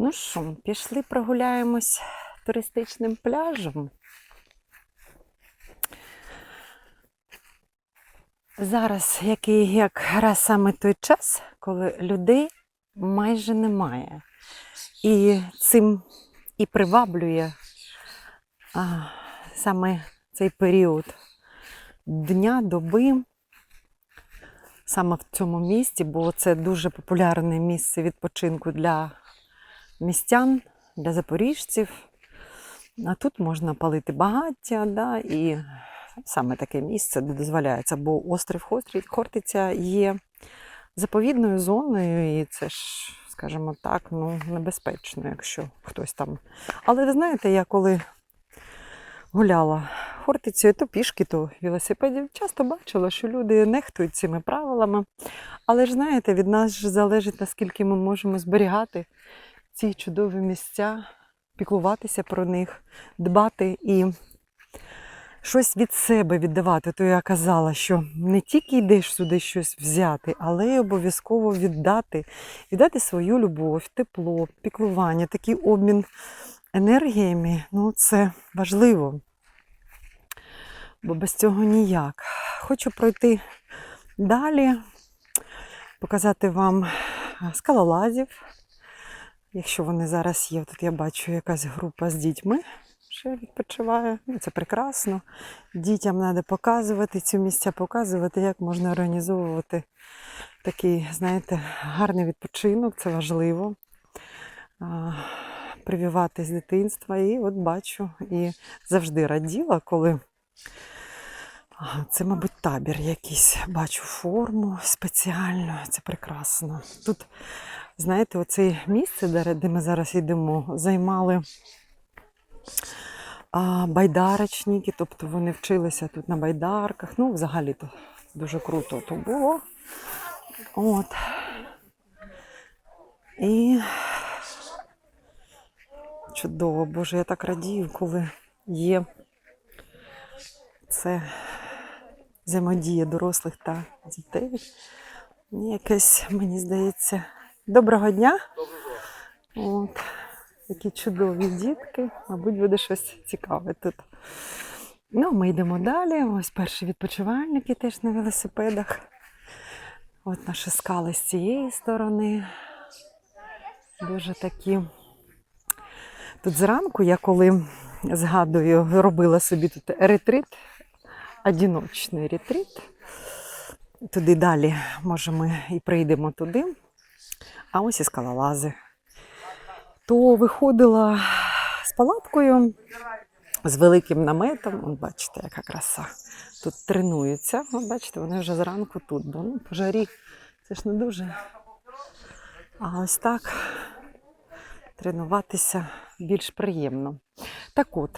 Ну що, пішли прогуляємось туристичним пляжем. Зараз який якраз саме той час, коли людей майже немає. І цим і приваблює а, саме цей період дня, доби, саме в цьому місті, бо це дуже популярне місце відпочинку для містян, для запоріжців. А тут можна палити багаття, да, і саме таке місце, де дозволяється, бо острів Хортиця є заповідною зоною, і це ж, скажімо так, ну, небезпечно, якщо хтось там. Але ви знаєте, я коли гуляла Хортицею, то пішки, то велосипедів, часто бачила, що люди нехтують цими правилами. Але ж знаєте, від нас ж залежить, наскільки ми можемо зберігати ці чудові місця, піклуватися про них, дбати і щось від себе віддавати. То я казала, що не тільки йдеш сюди щось взяти, але й обов'язково віддати, віддати свою любов, тепло, піклування, такий обмін енергіями ну це важливо. Бо без цього ніяк. Хочу пройти далі, показати вам скалолазів. Якщо вони зараз є, тут я бачу якась група з дітьми, що відпочиває. Ну, це прекрасно. Дітям треба показувати ці місця, показувати, як можна організовувати такий, знаєте, гарний відпочинок, це важливо. А, з дитинства. І от бачу, і завжди раділа, коли це, мабуть, табір якийсь. Бачу форму спеціальну, це прекрасно. Тут Знаєте, оце місце, де, ми зараз йдемо, займали байдарочники, тобто вони вчилися тут на байдарках. Ну, взагалі то дуже круто то було. От. І чудово, Боже, я так радію, коли є це взаємодія дорослих та дітей. Якесь, мені здається, Доброго дня. От. Які чудові дітки. Мабуть, буде щось цікаве тут. Ну, ми йдемо далі. Ось перші відпочивальники теж на велосипедах. От наші скали з цієї сторони. Дуже такі. Тут зранку я коли згадую, робила собі тут ретрит, одиночний ретрит. Туди далі, може, ми і прийдемо туди а ось і скалолази. То виходила з палаткою, з великим наметом. От бачите, яка краса. Тут тренуються. От бачите, вони вже зранку тут, бо ну, пожарі це ж не дуже. А ось так тренуватися більш приємно. Так от,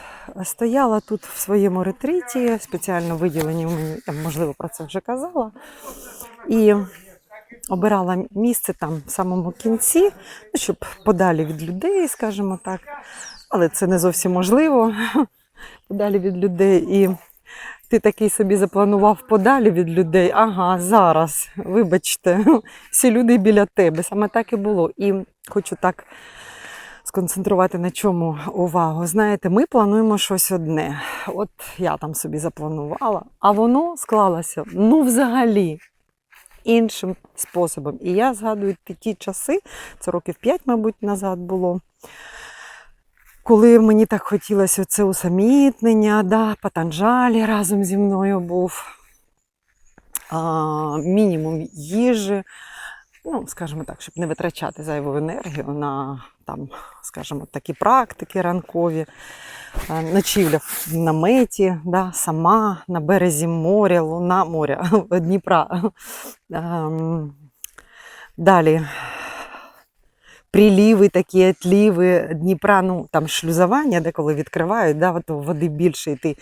стояла тут в своєму ретриті, спеціально виділені мені, я, можливо, про це вже казала. І обирала місце там в самому кінці, ну, щоб подалі від людей, скажімо так. Але це не зовсім можливо. Подалі від людей. І ти такий собі запланував подалі від людей. Ага, зараз, вибачте, всі люди біля тебе. Саме так і було. І хочу так сконцентрувати на чому увагу. Знаєте, ми плануємо щось одне. От я там собі запланувала, а воно склалося ну взагалі іншим способом. І я згадую ті часи, це років 5, мабуть, назад було. Коли мені так хотілося це усамітнення, да, Патанджалі разом зі мною був а, мінімум їжі, ну, скажімо так, щоб не витрачати зайву енергію на там, скажімо, такі практики ранкові, ночівля в наметі, да, сама на березі моря, луна моря, Дніпра. Ем, Далі приліви, такі отліви Дніпра, ну там шлюзування, де коли відкривають, да, то води більше, і ти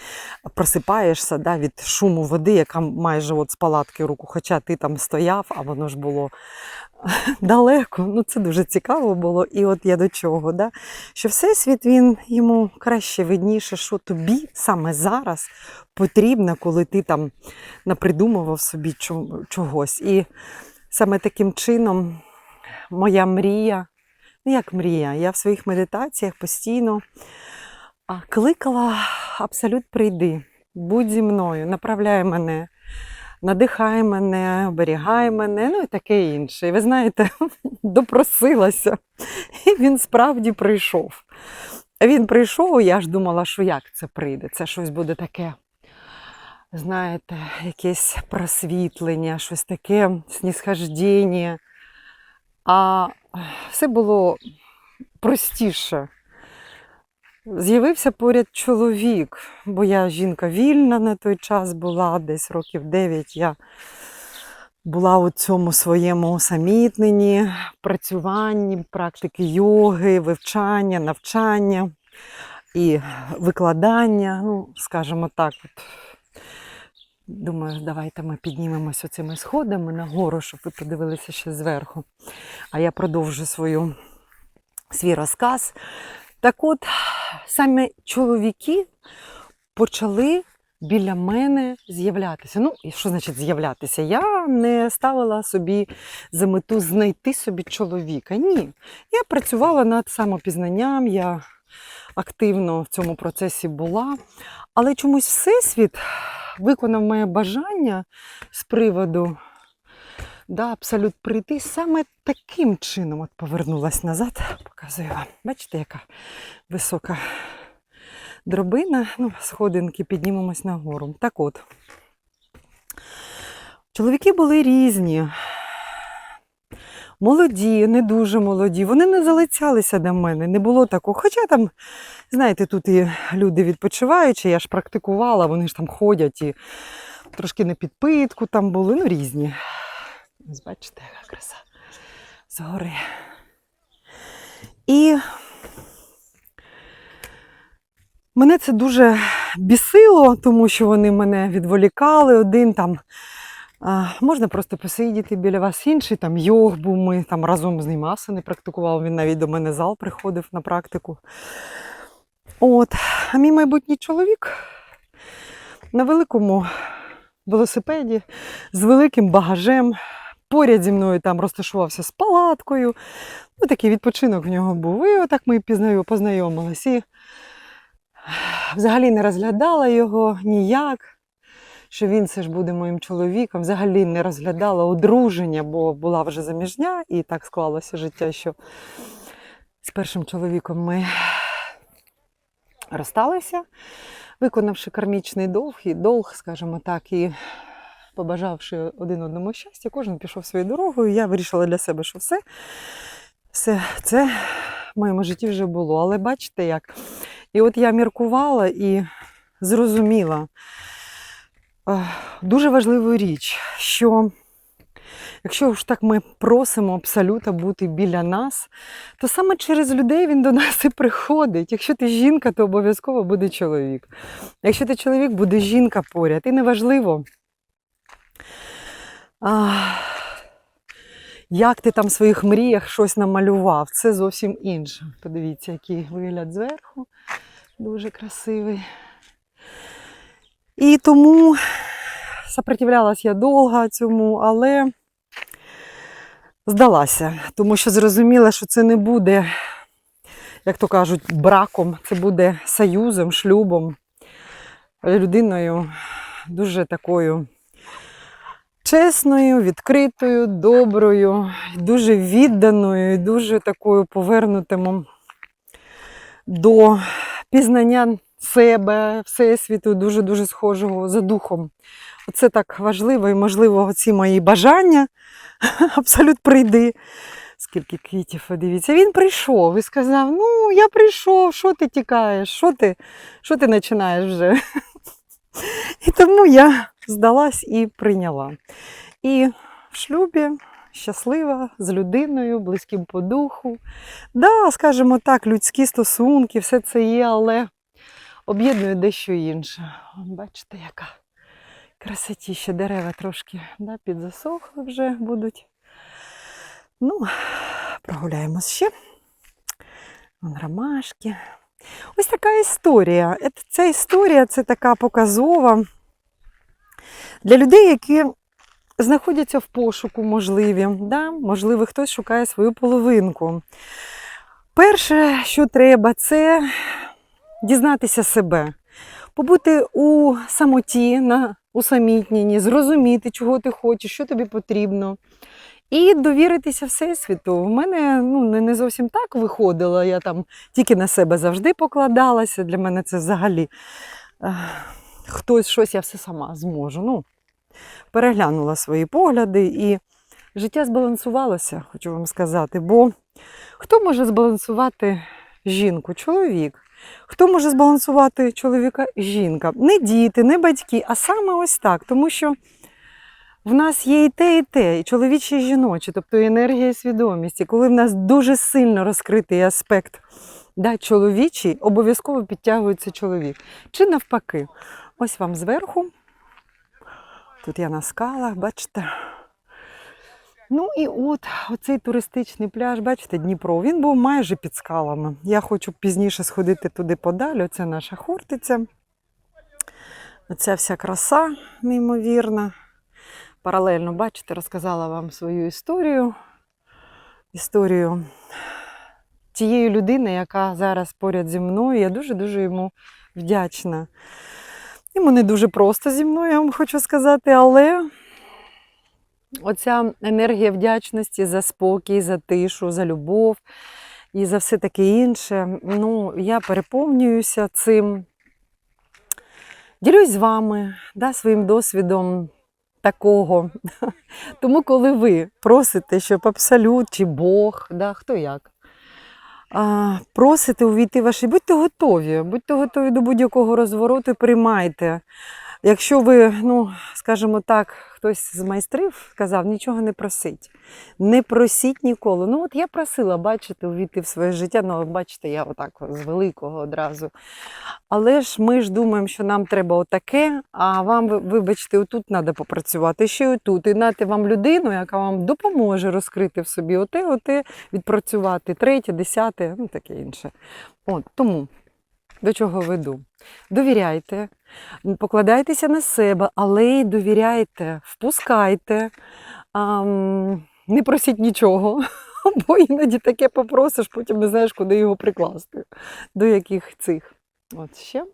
просипаєшся да, від шуму води, яка майже от з палатки руку, хоча ти там стояв, а воно ж було далеко. Ну це дуже цікаво було. І от я до чого, да? що всесвіт він йому краще видніше, що тобі саме зараз потрібно, коли ти там напридумував собі чогось. І саме таким чином моя мрія. Ну як мрія. Я в своїх медитаціях постійно кликала абсолют прийди, будь зі мною, направляй мене, надихай мене, оберігай мене, ну і таке інше. І ви знаєте, допросилася, і він справді прийшов. Він прийшов, і я ж думала, що як це прийде? Це щось буде таке, знаєте, якесь просвітлення, щось таке снісхождення. А все було простіше. З'явився поряд чоловік, бо я жінка вільна на той час була, десь років 9 я була у цьому своєму усамітненні, працюванні, практики йоги, вивчання, навчання і викладання. Ну, скажімо так, от. Думаю, давайте ми піднімемося оцими сходами нагору, щоб ви подивилися ще зверху. А я продовжу свою, свій розказ. Так от, саме чоловіки почали біля мене з'являтися. Ну, і що значить з'являтися? Я не ставила собі за мету знайти собі чоловіка. Ні. Я працювала над самопізнанням, я активно в цьому процесі була. Але чомусь Всесвіт виконав моє бажання з приводу да, абсолют прийти саме таким чином. От повернулась назад, показую вам. Бачите, яка висока дробина, ну, сходинки, піднімемось нагору. Так от. Чоловіки були різні. Молоді, не дуже молоді. Вони не залицялися до мене, не було такого. Хоча там, знаєте, тут і люди відпочиваючи, я ж практикувала, вони ж там ходять і трошки на підпитку там були, ну різні. Бачите, яка краса згори. І мене це дуже бісило, тому що вони мене відволікали. Один там можна просто посидіти біля вас, інший там йог був, ми там разом з ним асани практикували, він навіть до мене зал приходив на практику. От, а мій майбутній чоловік на великому велосипеді з великим багажем. Поряд зі мною там розташувався з палаткою. Ну, такий відпочинок в нього був. І отак ми пізнаю, познайомились. І взагалі не розглядала його ніяк, що він все ж буде моїм чоловіком. Взагалі не розглядала одруження, бо була вже заміжня, і так склалося життя, що з першим чоловіком ми розсталися, виконавши кармічний долг і долг, скажімо так, і побажавши один одному щастя, кожен пішов своєю дорогою. Я вирішила для себе, що все, все це в моєму житті вже було. Але бачите як. І от я міркувала і зрозуміла дуже важливу річ, що якщо ж так ми просимо абсолюта бути біля нас, то саме через людей він до нас і приходить. Якщо ти жінка, то обов'язково буде чоловік. Якщо ти чоловік, буде жінка поряд. І неважливо, як ти там в своїх мріях щось намалював, це зовсім інше. Подивіться, який вигляд зверху. Дуже красивий. І тому сопротивлялась я довго цьому, але здалася, тому що зрозуміла, що це не буде, як то кажуть, браком, це буде союзом, шлюбом, людиною дуже такою чесною, відкритою, доброю, дуже відданою, дуже такою повернутим до пізнання себе, всесвіту, дуже-дуже схожого за духом. Оце так важливо і, можливо, ці мої бажання абсолютно прийди. Скільки квітів, подивіться. Він прийшов і сказав: Ну, я прийшов, що ти тікаєш, що ти що ти починаєш вже? І тому я здалась і прийняла. І в шлюбі щаслива з людиною, близьким по духу. Да, скажімо так, людські стосунки, все це є, але об'єднує дещо інше. Бачите, яка красотіща дерева трошки да, підзасохли вже будуть. Ну, прогуляємось ще. Вон ромашки. Ось така історія. Ця історія це така показова для людей, які знаходяться в пошуку, можливі. Да? Можливо, хтось шукає свою половинку. Перше, що треба, це дізнатися себе, побути у самоті, на усамітненні, зрозуміти, чого ти хочеш, що тобі потрібно. І довіритися Всесвіту. У мене ну, не, зовсім так виходило. Я там тільки на себе завжди покладалася. Для мене це взагалі е, хтось щось я все сама зможу. Ну, переглянула свої погляди і життя збалансувалося, хочу вам сказати. Бо хто може збалансувати жінку? Чоловік. Хто може збалансувати чоловіка? Жінка. Не діти, не батьки, а саме ось так. Тому що в нас є і те, і те, і чоловіче, і жіноче, тобто енергія і свідомість. Коли в нас дуже сильно розкритий аспект да, чоловічий, обов'язково підтягується чоловік. Чи навпаки, ось вам зверху. Тут я на скалах, бачите. Ну і от оцей туристичний пляж, бачите, Дніпро, він був майже під скалами. Я хочу пізніше сходити туди подалі. Оце наша хортиця. Оця вся краса неймовірна. Паралельно, бачите, розказала вам свою історію. Історію тієї людини, яка зараз поряд зі мною. Я дуже-дуже йому вдячна. Йому не дуже просто зі мною, я вам хочу сказати, але оця енергія вдячності за спокій, за тишу, за любов і за все таке інше. Ну, я переповнююся цим. Ділюсь з вами да, своїм досвідом такого. Тому, коли ви просите, щоб абсолют чи Бог, да, хто як, просите увійти ваші, будьте готові, будьте готові до будь-якого розвороту, і приймайте. Якщо ви, ну, скажімо так, хтось з майстрів сказав, нічого не просить. Не просіть ніколи. Ну, от я просила, бачите, увійти в своє життя, ну, бачите, я отак з великого одразу. Але ж ми ж думаємо, що нам треба отаке, а вам, вибачте, отут треба попрацювати, ще й отут. І нати вам людину, яка вам допоможе розкрити в собі оте, оте, відпрацювати, третє, десяте, ну таке інше. От, тому до чого веду? Довіряйте, покладайтеся на себе, але й довіряйте, впускайте, ам, не просіть нічого, бо іноді таке попросиш, потім не знаєш, куди його прикласти, до яких цих. От ще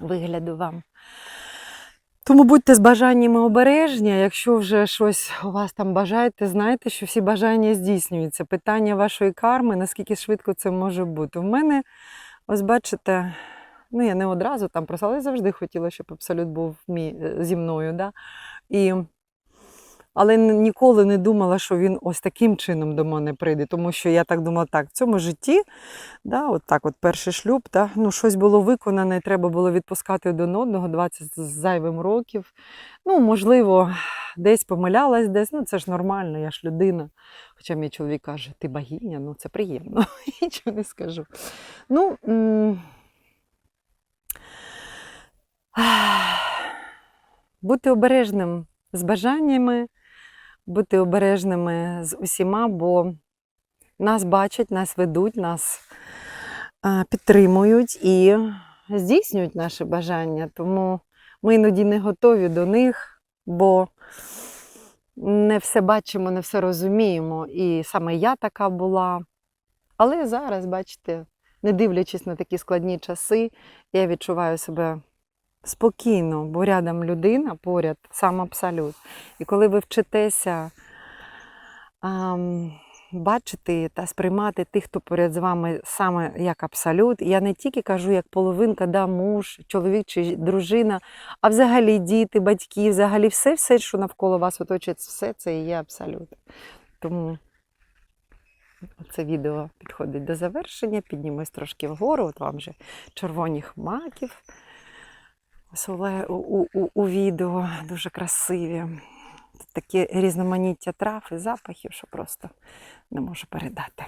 вигляду вам. Тому будьте з бажаннями обережні. Якщо вже щось у вас там бажаєте, знайте, що всі бажання здійснюються. Питання вашої карми, наскільки швидко це може бути. У мене, ось бачите, ну я не одразу там просила, але завжди хотіла, щоб абсолют був мій, е, зі мною. Да? І, але ніколи не думала, що він ось таким чином до мене прийде. Тому що я так думала, так, в цьому житті, да, от так, от перший шлюб, да, ну, щось було виконане, треба було відпускати один одного 20 з зайвим років. Ну, можливо, десь помилялась, десь, ну це ж нормально, я ж людина. Хоча мій чоловік каже, ти богиня, ну це приємно, нічого не скажу. Ну, бути обережним з бажаннями, бути обережними з усіма, бо нас бачать, нас ведуть, нас підтримують і здійснюють наші бажання. Тому ми іноді не готові до них, бо не все бачимо, не все розуміємо. І саме я така була. Але зараз, бачите, не дивлячись на такі складні часи, я відчуваю себе спокійно, бо рядом людина, поряд сам абсолют. І коли ви вчитеся ам, бачити та сприймати тих, хто поряд з вами саме як абсолют, я не тільки кажу як половинка, да, муж, чоловік чи дружина, а взагалі діти, батьки, взагалі все, все, що навколо вас оточує, все це і є абсолют. Тому це відео підходить до завершення. Піднімусь трошки вгору. От вам вже червоні хмаків. У, у, у відео дуже красиві. Тут такі різноманіття трав і запахів, що просто не можу передати.